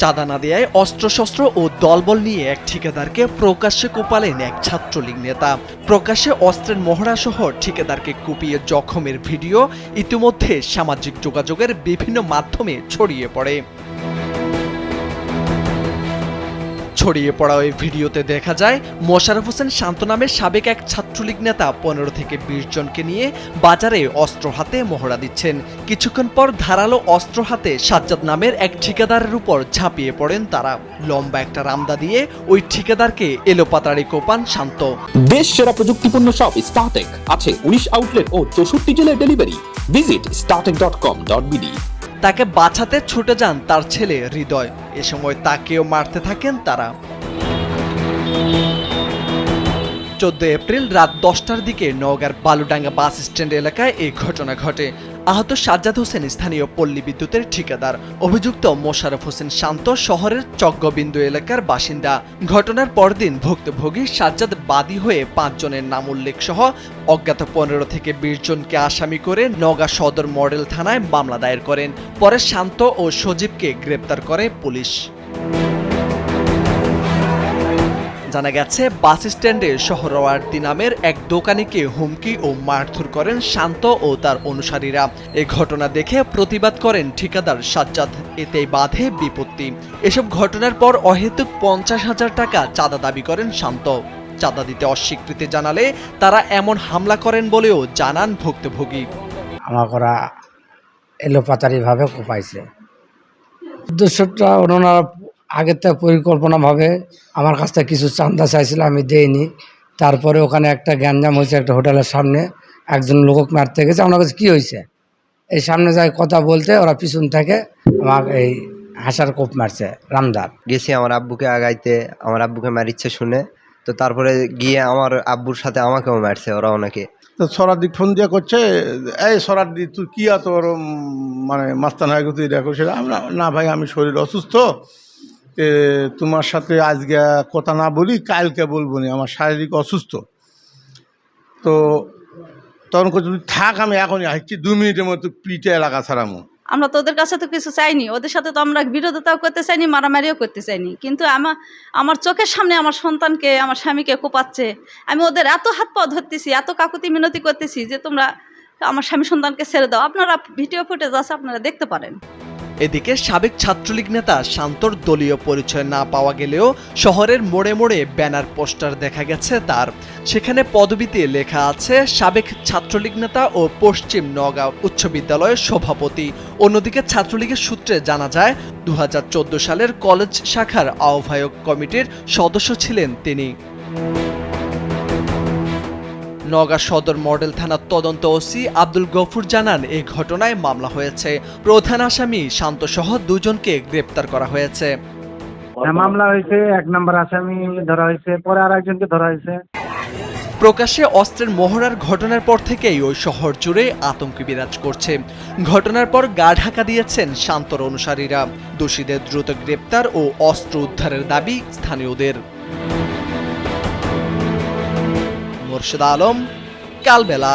চাঁদা না দেয় অস্ত্রশস্ত্র ও দলবল নিয়ে এক ঠিকাদারকে প্রকাশ্যে কোপালেন এক ছাত্রলীগ নেতা। প্রকাশ্যে অস্ত্রের মহড়া সহ ঠিকাদারকে কুপিয়ে জখমের ভিডিও ইতিমধ্যে সামাজিক যোগাযোগের বিভিন্ন মাধ্যমে ছড়িয়ে পড়ে। ছড়িয়ে পড়া ওই ভিডিওতে দেখা যায় মোশারফ হোসেন শান্ত নামের সাবেক এক ছাত্রলীগ নেতা পনেরো থেকে বিশ জনকে নিয়ে বাজারে অস্ত্র হাতে মহড়া দিচ্ছেন। কিছুক্ষণ পর ধারালো অস্ত্র হাতে সাজ্জাদ নামের এক ঠিকাদারের উপর ঝাঁপিয়ে পড়েন তারা। লম্বা একটা রামদা দিয়ে ওই ঠিকাদারকে এলোপাতাড়ি কোপান শান্ত। দেশ সেরা প্রযুক্তিপূর্ণ সব স্টার্টেক আছে উনিশ আউটলেট ও চৌষট্টি জেলায় delivery visit Startech dot com dot BD তাকে বাঁচাতে ছুটে যান তার ছেলে হৃদয়। এ সময় তাকেও মারতে থাকেন তারা। চোদ্দ এপ্রিল রাত দশটার দিকে নওগাঁর বালুডাঙ্গা বাস স্ট্যান্ড এলাকায় এই ঘটনা ঘটে। আহত সাজ্জাদ হোসেন স্থানীয় পল্লী বিদ্যুতের ঠিকাদার। অভিযুক্ত মোশারফ হোসেন শান্ত শহরের চক্রবিন্দু এলাকার বাসিন্দা। ঘটনার পরদিন ভুক্তভোগী সাজ্জাদ বাদী হয়ে পাঁচজনের নাম উল্লেখ সহ অজ্ঞাত পনেরো থেকে বিশ জনকে আসামি করে নওগাঁ সদর মডেল থানায় মামলা দায়ের করেন। পরে শান্ত ও সজীবকে গ্রেপ্তার করে পুলিশ। জানা গেছে, বাস স্ট্যান্ডে শহরওয়ার্দী নামের এক দোকানিকে হুমকি ও মারধর করেন শান্ত ও তার অনুসারীরা। এ ঘটনা দেখে প্রতিবাদ করেন ঠিকাদার সাজ্জাদ। এতে বাধে বিপত্তি। এসব ঘটনার পর অহেতুক পঞ্চাশ হাজার টাকা চাঁদা দাবি করেন শান্ত। চাঁদা দিতে অস্বীকৃতি জানালে তারা এমন হামলা করেন বলেও জানান ভুক্তভোগী। আমাকে ওরা এলোপাতারিভাবে কোপাইছে। উদ্দেশ্যটা ওনারা আগের থেকে পরিকল্পনাভাবে আমার কাছ থেকে কিছু চান্দা চাইছিল আমি দেইনি। তারপরে ওখানে একটা গ্যাঞ্জাম হয়েছে একটা হোটেলের সামনে একজন লোক মারতে গেছে। আমার কাছে কী হয়েছে? এই সামনে যাই কথা বলতে ওরা পিছন থেকে আমার এই হাসার কোপ মারছে রামদার। গেছি আমার আব্বুকে আগাইতে আমার আব্বুকে মারিচ্ছে শুনে। তো তারপরে গিয়ে আমার আব্বুর সাথে আমাকেও মারছে ওরা অনেকে। তো সরাদি ফোন দিয়ে করছে এই সরাদি তুই কি এত মানে মাস্তান হয়ে তুই দেখো সেটা? আমরা না ভাই আমি শরীর অসুস্থ তোমার সাথে আজকে কথা না বলি, কালকে বলব নি, আমার শারীরিক অসুস্থ। তো তখন করছে থাক, আমি এখনই আসছি, দু মিনিটের মতো পিঠে এলাকা ছাড়ামো। আমরা তো ওদের কাছে তো কিছু চাইনি, ওদের সাথে তো আমরা বিরোধিতাও করতে চাইনি, মারামারিও করতে চাইনি। কিন্তু আমার আমার চোখের সামনে আমার সন্তানকে, আমার স্বামীকে কোপাচ্ছে। আমি ওদের এত হাত পা ধরতেছি, এত কাকুতি মিনতি করতেছি যে তোমরা আমার স্বামী সন্তানকে ছেড়ে দাও। আপনারা ভিডিও ফুটেজ আছে, আপনারা দেখতে পারেন। এদিকে সাবেক ছাত্রলীগ নেতা শান্তর দলীয় পরিচয় না পাওয়া গেলেও শহরের মোড়ে মোড়ে ব্যানার পোস্টার দেখা গেছে তার। সেখানে পদবিতে লেখা আছে, সাবেক ছাত্রলীগ নেতা ও পশ্চিম নগাঁও উচ্চ বিদ্যালয়ের সভাপতি। অন্যদিকে ছাত্রলীগের সূত্রে জানা যায় দু হাজার চোদ্দ সালের কলেজ শাখার আহ্বায়ক কমিটির সদস্য ছিলেন তিনি। নওগাঁ সদর মডেল থানার তদন্ত ওসি আব্দুল গফুর জানান এই ঘটনায় মামলা হয়েছে। প্রধান আসামি শান্ত শান্তসহ দুজনকে গ্রেপ্তার করা হয়েছে। হ্যাঁ, মামলা হয়েছে এক নম্বর আসামি ধরা হয়েছে পরে আর একজনকে ধরা হয়েছে। প্রকাশ্যে অস্ত্রের মহড়ার ঘটনার পর থেকেই ওই শহর জুড়ে আতঙ্ক বিরাজ করছে। ঘটনার পর গা ঢাকা দিয়েছেন শান্তর অনুসারীরা। দোষীদের দ্রুত গ্রেপ্তার ও অস্ত্র উদ্ধারের দাবি স্থানীয়দের। মোর্শেদ আলম কালবেলা।